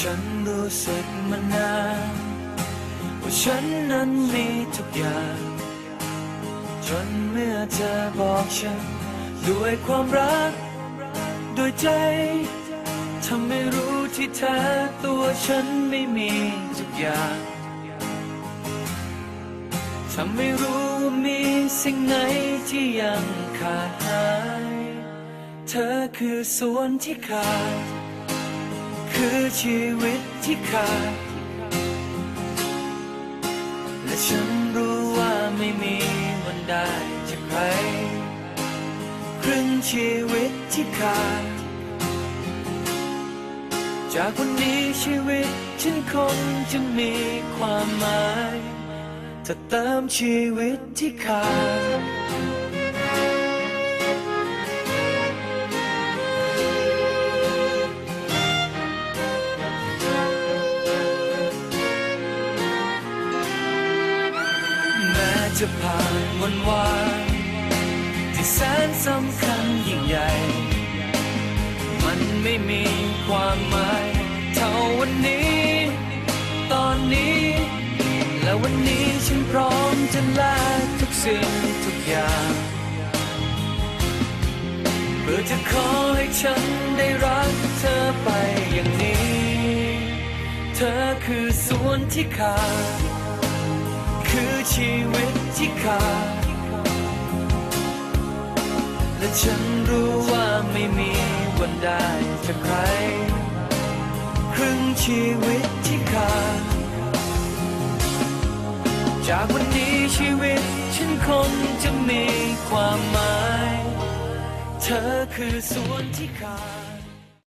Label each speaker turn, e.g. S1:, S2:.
S1: ฉันรู้สึกมานานว่าฉันนั้นมีทุกอย่าง จนเมื่อเธอบอกฉัน ด้วยความรักโดยใจทำให้รู้ที่แท้ตัวฉันไม่มีทุกอย่างทำให้รู้ว่ามีสิ่งไหนที่ยังขาดหาย เธอคือส่วนที่ขาด คือชีวิตที่ขาด และฉันรู้ว่าไม่มีวันได้จากใคร ครึ่งชีวิตที่ขาด จากวันนี้ชีวิตฉันคงจะมีความหมาย ถ้าเติมชีวิตที่ขาด จะผ่านวันวานที่แสนสำคัญยิ่งใหญ่ มันไม่มีความหมายเท่าวันนี้ ตอนนี้ และวันนี้ฉันพร้อมจะแลกทุกสิ่งทุกอย่าง เพื่อจะขอให้ฉันได้รักเธอไปอย่างนี้ เธอคือส่วนที่ขาด คือชีวิตที่ขาด และฉันรู้ว่าไม่มีวันได้จากใคร ครึ่งชีวิตที่ขาด จากวันนี้ชีวิตฉันคงจะมีความหมาย เธอคือส่วนที่ขาด